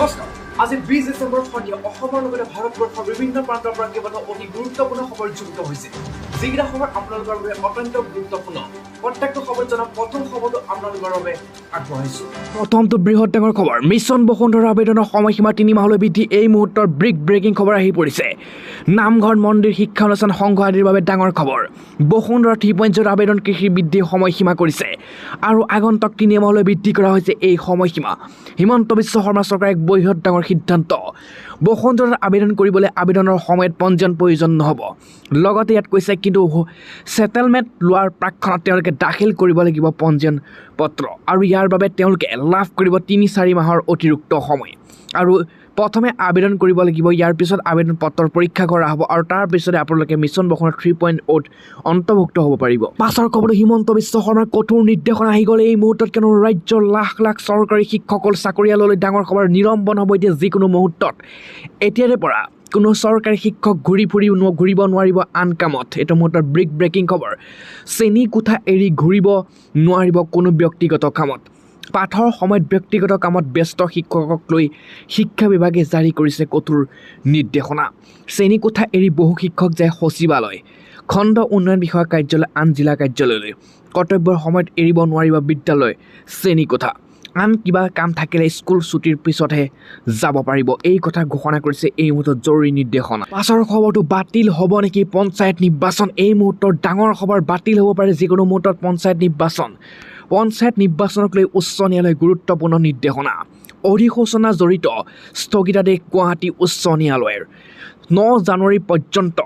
cosas. আজি বিশ ডিচেম্বৰ সন্ধিয়া অসমৰ বিভিন্ন প্ৰান্তৰ পৰা অতি গুৰুত্বপূৰ্ণ খবৰ যুক্ত হৈছে। যিকেইটা খবৰ আপোনালোকৰ অত্যন্ত গুৰুত্বপূৰ্ণ। প্ৰত্যেকটো প্ৰথমটো বৃহৎ ডাঙৰ খবৰ, মিছন বসুন্ধৰা আবেদনৰ সময়সীমা তিনি মাহলৈ বৃদ্ধি, এই মুহূৰ্তৰ ব্ৰিক ব্ৰেকিং খবৰ আহি পৰিছে। নামঘৰ মন্দিৰ শিক্ষানুষ্ঠান সংঘ আদিৰ বাবে ডাঙৰ খবৰ। বসুন্ধৰা থ্ৰী পইণ্ট আবেদন কৃষি বৃদ্ধিৰ সময়সীমা কৰিছে। আৰু আগন্তুক তিনি বৃদ্ধি কৰা হৈছে এই সময়সীমা। হিমন্ত বিশ্ব শৰ্মা চৰকাৰে এক বৃহৎ ডাঙৰ সিদ্ধান্ত। বসুন্ধৰাত আবেদন কৰিবলৈ আবেদনৰ সময়ত পঞ্জীয়ন প্ৰয়োজন নহ'ব। লগতে ইয়াত কৈছে কিন্তু ছেটেলমেণ্ট লোৱাৰ প্ৰাক্ষণত তেওঁলোকে দাখিল কৰিব লাগিব পঞ্জীয়ন পত্ৰ আৰু ইয়াৰ বাবে তেওঁলোকে লাভ কৰিব তিনি চাৰি মাহৰ অতিৰিক্ত সময়। আৰু প্ৰথমে আবেদন কৰিব লাগিব ইয়াৰ পিছত আবেদন পত্ৰৰ পৰীক্ষা কৰা হ'ব আৰু তাৰ পিছতে আপোনালোকে মিছন বসুন্ধৰা থ্ৰী পইণ্ট অ'ত অন্তৰ্ভুক্ত হ'ব পাৰিব। পাছৰ খবৰটো হিমন্ত বিশ্ব শৰ্মাৰ কঠোৰ নিৰ্দেশনা আহি গ'লে। এই মুহূৰ্তত কিয়নো ৰাজ্যৰ লাখ লাখ চৰকাৰী শিক্ষকসকল চাকৰিয়াললৈ ডাঙৰ খবৰ নিৰম্বন হ'ব এতিয়া যিকোনো মুহূৰ্তত। এতিয়াৰে পৰা কোনো চৰকাৰী শিক্ষক ঘূৰি ফুৰি ন- ঘূৰিব নোৱাৰিব আন কামত। এইটো মুহূৰ্তত ব্ৰিক ব্ৰেকিং খবৰ। শ্ৰেণী কোঠা এৰি ঘূৰিব নোৱাৰিব কোনো ব্যক্তিগত কামত। পাঠৰ সময়ত ব্যক্তিগত কামত ব্যস্ত শিক্ষকক লৈ শিক্ষা বিভাগে জাৰি কৰিছে কঠোৰ নিৰ্দেশনা। শ্ৰেণীকোঠা এৰি বহু শিক্ষক যায় সচিবালয়। খণ্ড উন্নয়ন বিষয়া কাৰ্যালয় আন জিলা কাৰ্যালয়লৈ। কৰ্তব্যৰ সময়ত এৰিব নোৱাৰিব বিদ্যালয় শ্ৰেণীকোঠা। আন কিবা কাম থাকিলে স্কুল ছুটিৰ পিছতহে যাব পাৰিব। এই কথা ঘোষণা কৰিছে এই মুহূৰ্তত জৰুৰী নিৰ্দেশনা। পাছৰ খবৰটো বাতিল হ'ব নেকি পঞ্চায়ত নিৰ্বাচন? এই মুহূৰ্তৰ ডাঙৰ খবৰ বাতিল হ'ব পাৰে যিকোনো মুহূৰ্তত পঞ্চায়ত নিৰ্বাচন। পঞ্চায়ত নিৰ্বাচনক লৈ উচ্চ ন্যায়ালয়ে গুৰুত্বপূৰ্ণ নিৰ্দেশনা। অধিসূচনা জড়িত স্থগিতাদেশ গুৱাহাটী উচ্চ ন্যায়ালয়ৰ। ন জানুৱাৰী পৰ্যন্ত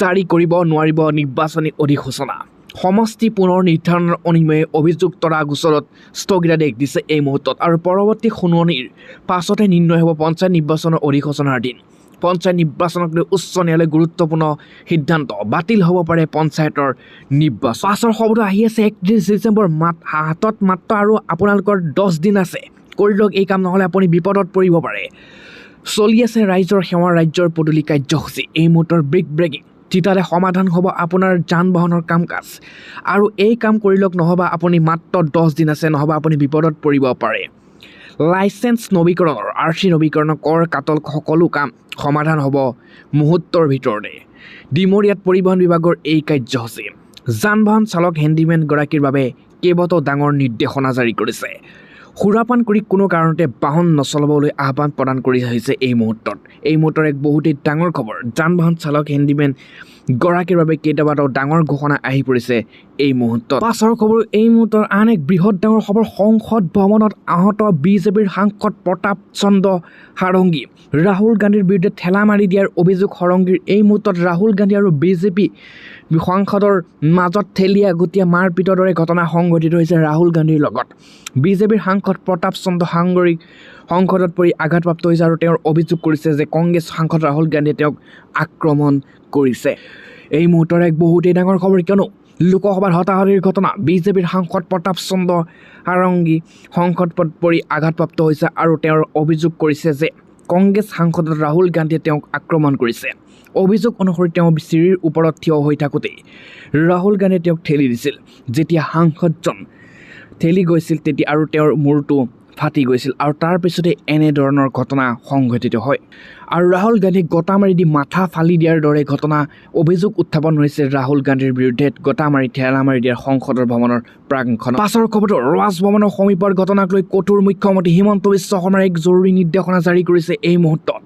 জাৰি কৰিব নোৱাৰিব নিৰ্বাচনী অধিসূচনা। সমষ্টি পুনৰ নিৰ্ধাৰণৰ অনিময়ে অভিযুক্তৰা গোচৰত স্থগিতাদেশ দিছে এই মুহূৰ্তত আৰু পৰৱৰ্তী শুনানিৰ পাছতে নিৰ্ণয় হ'ব পঞ্চায়ত নিৰ্বাচনৰ অধিসূচনাৰ দিন। পঞ্চায়ত নিৰ্বাচনক লৈ উচ্চ ন্যায়ালয়ে গুৰুত্বপূৰ্ণ সিদ্ধান্ত। বাতিল হ'ব পাৰে পঞ্চায়তৰ নিৰ্বাচন। পাছৰ খবৰটো আহি আছে একত্ৰিছ ডিচেম্বৰ। মাত হাতত মাত্ৰ আৰু আপোনালোকৰ দহ দিন আছে। কৰি লওক এই কাম নহ'লে আপুনি বিপদত পৰিব পাৰে। চলি আছে ৰাইজৰ সেৱা ৰাজ্যৰ পদূলি কাৰ্যসূচী। এই মুহূৰ্তৰ ব্ৰেক ব্ৰেকিং তেতিয়াহ'লে সমাধান হ'ব আপোনাৰ যান বাহনৰ কাম কাজ আৰু এই কাম কৰি লওক নহ'বা আপুনি মাত্ৰ দহ দিন আছে নহ'বা আপুনি বিপদত পৰিব পাৰে। লাইচেঞ্চ নৱীকৰণৰ আৰ চি নৱীকৰণৰ কৰ কাটল সকলো কাম সমাধান হ'ব মুহূৰ্তৰ ভিতৰতে। ডিমৰীয়াত পৰিবহণ বিভাগৰ এই কাৰ্যসূচী। যান বাহন চালক হেণ্ডিমেনগৰাকীৰ বাবে কেইবাটাও ডাঙৰ নিৰ্দেশনা জাৰি কৰিছে। সুৰাপান কৰি কোনো কাৰণতে বাহন নচলাবলৈ আহ্বান প্ৰদান কৰি আহিছে এই মুহূৰ্তত। এই মুহূৰ্তৰ এক বহুতেই ডাঙৰ খবৰ। যান বাহন চালক হেণ্ডিমেন গৰাকীৰ বাবে কেইটাবাটাও ডাঙৰ ঘোষণা আহি পৰিছে এই মুহূৰ্তত। পাছৰ খবৰ এই মুহূৰ্তৰ আন এক বৃহৎ ডাঙৰ খবৰ সংসদ ভৱনত আহত বিজেপিৰ সাংসদ প্ৰতাপ চন্দ্ৰ সাৰংগী ৰাহুল গান্ধীৰ বিৰুদ্ধে ঠেলা মাৰি দিয়াৰ অভিযোগ সৰংগীৰ এই মুহূৰ্তত ৰাহুল গান্ধী আৰু বিজেপি সাংসদৰ মাজত ঠেলিয়া গুটীয়া মাৰপিটৰ দৰে ঘটনা সংঘটিত হৈছে ৰাহুল গান্ধীৰ লগত। বিজেপিৰ সাংসদ প্ৰতাপ চন্দ্ৰ সাংগৰিক সংসদত পৰি আঘাতপ্ৰাপ্ত হৈছে আৰু তেওঁৰ অভিযোগ কৰিছে যে কংগ্ৰেছ সাংসদ ৰাহুল গান্ধীয়ে তেওঁক আক্ৰমণ কৰিছে। এই মুহূৰ্তৰ এক বহুতেই ডাঙৰ খবৰ কিয়নো লোকসভাত হতাহতিৰ ঘটনা বিজেপিৰ সাংসদ প্ৰতাপ চন্দ্ৰ সাৰংগী সংসদত পৰি আঘাতপ্ৰাপ্ত হৈছে আৰু তেওঁৰ অভিযোগ কৰিছে যে কংগ্ৰেছ সাংসদ ৰাহুল গান্ধীয়ে তেওঁক আক্ৰমণ কৰিছে। অভিযোগ অনুসৰি তেওঁ চিৰিৰ ওপৰত থিয় হৈ থাকোঁতেই ৰাহুল গান্ধীয়ে তেওঁক ঠেলি দিছিল। যেতিয়া সাংসদজন ঠেলি গৈছিল তেতিয়া আৰু তেওঁৰ মূৰটো ফাটি গৈছিল আৰু তাৰ পিছতে এনেধৰণৰ ঘটনা সংঘটিত হয়। আৰু ৰাহুল গান্ধীক গতা মাৰি দি মাথা ফালি দিয়াৰ দৰে ঘটনা অভিযোগ উত্থাপন হৈছে ৰাহুল গান্ধীৰ বিৰুদ্ধে গতা মাৰি ঠেলা মাৰি দিয়াৰ সংসদৰ ভৱনৰ প্ৰাংখন পাছৰ খবৰটো ৰাজভৱনৰ সমীপৰ ঘটনাক লৈ কঠোৰ মুখ্যমন্ত্ৰী হিমন্ত বিশ্ব শৰ্মাৰ এক জৰুৰী নিৰ্দেশনা জাৰি কৰিছে এই মুহূৰ্তত।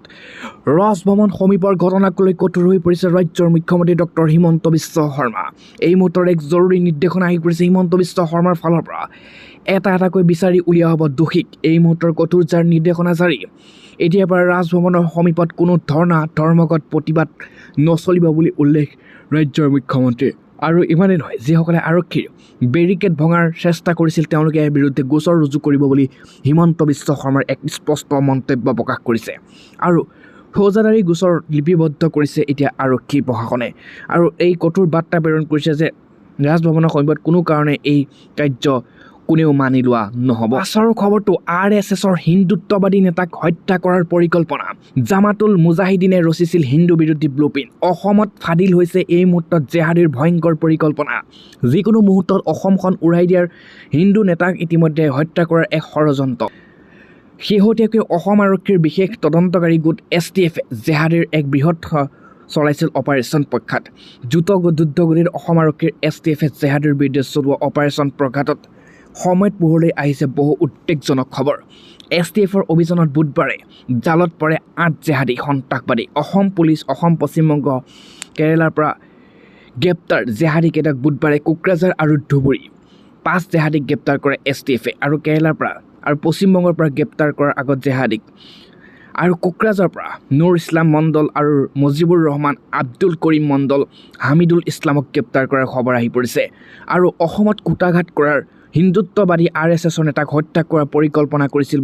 ৰাজভৱন সমীপৰ ঘটনাক লৈ কঠোৰ হৈ পৰিছে ৰাজ্যৰ মুখ্যমন্ত্ৰী ডক্টৰ হিমন্ত বিশ্ব শৰ্মা। এই মুহূৰ্তৰ এক জৰুৰী নিৰ্দেশনা আহি পৰিছে হিমন্ত বিশ্ব শৰ্মাৰ ফালৰ পৰা। এটা এটাকৈ বিচাৰি উলিওৱা হ'ব দোষীক। এই মুহূৰ্তৰ কঠোৰ যাৰ নিৰ্দেশনা জাৰি এতিয়াৰ পৰা ৰাজভৱনৰ সমীপত কোনো ধৰ্ণা ধৰ্মগত প্ৰতিবাদ নচলিব বুলি উল্লেখ ৰাজ্যৰ মুখ্যমন্ত্ৰীৰ আৰু ইমানেই নহয় যিসকলে আৰক্ষীৰ বেৰিকেড ভঙাৰ চেষ্টা কৰিছিল তেওঁলোকে ইয়াৰ বিৰুদ্ধে গোচৰ ৰুজু কৰিব বুলি হিমন্ত বিশ্ব শৰ্মাৰ এক স্পষ্ট মন্তব্য প্ৰকাশ কৰিছে। আৰু ফৌজদাৰী গোচৰ লিপিবদ্ধ কৰিছে এতিয়া আৰক্ষী প্ৰশাসনে। আৰু এই কঠোৰ বাৰ্তা প্ৰেৰণ কৰিছে যে ৰাজভৱনৰ সমীপত কোনো কাৰণে এই কাৰ্য কোনেও মানি লোৱা নহ'ব। পাছৰ খবৰটো আৰ এছ এছৰ হিন্দুত্ববাদী নেতাক হত্যা কৰাৰ পৰিকল্পনা। জামাতুল মুজাহিদিনে ৰচিছিল হিন্দু বিৰোধী ব্লুপিন অসমত ফাদিল হৈছে এই মুহূৰ্তত জেহাদীৰ ভয়ংকৰ পৰিকল্পনা। যিকোনো মুহূৰ্তত অসমখন উৰাই দিয়াৰ হিন্দু নেতাক ইতিমধ্যে হত্যা কৰাৰ এক ষড়যন্ত্ৰ। শেহতীয়াকৈ অসম আৰক্ষীৰ বিশেষ তদন্তকাৰী গোট এছ টি এফে জেহাদীৰ এক বৃহৎ চলাইছিল অপাৰেশ্যন প্ৰখ্যাত দ্ৰুত যুদ্ধগতিত অসম আৰক্ষীৰ এছ টি এফে জেহাদীৰ বিৰুদ্ধে চলোৱা অপাৰেশ্যন প্ৰঘাতত সময়ত পোহৰলৈ আহিছে বহু উদ্বেগজনক খবৰ। এছ টি এফৰ অভিযানত বুধবাৰে জালত পৰে আঠ জেহাদী সন্ত্ৰাসবাদী। অসম পুলিচ অসম পশ্চিমবংগ কেৰেলাৰ পৰা গ্ৰেপ্তাৰ জেহাদীকেইটাক বুধবাৰে কোকৰাঝাৰ আৰু ধুবুৰী। পাঁচ জেহাদীক গ্ৰেপ্তাৰ কৰে এছ টি এফে আৰু কেৰেলাৰ পৰা আৰু পশ্চিমবংগৰ পৰা গ্ৰেপ্তাৰ কৰাৰ আগত জেহাদীক আৰু কোকৰাঝাৰৰ পৰা নুৰ ইছলাম মণ্ডল আৰু মুজিবুৰ ৰহমান আব্দুল কৰিম মণ্ডল হামিদুল ইছলামক গ্ৰেপ্তাৰ কৰাৰ খবৰ আহি পৰিছে। আৰু অসমত কুটাঘাত কৰাৰ হিন্দুত্ববাদী আৰ এছ এছৰ নেতাক হত্যা কৰাৰ পৰিকল্পনা কৰিছিল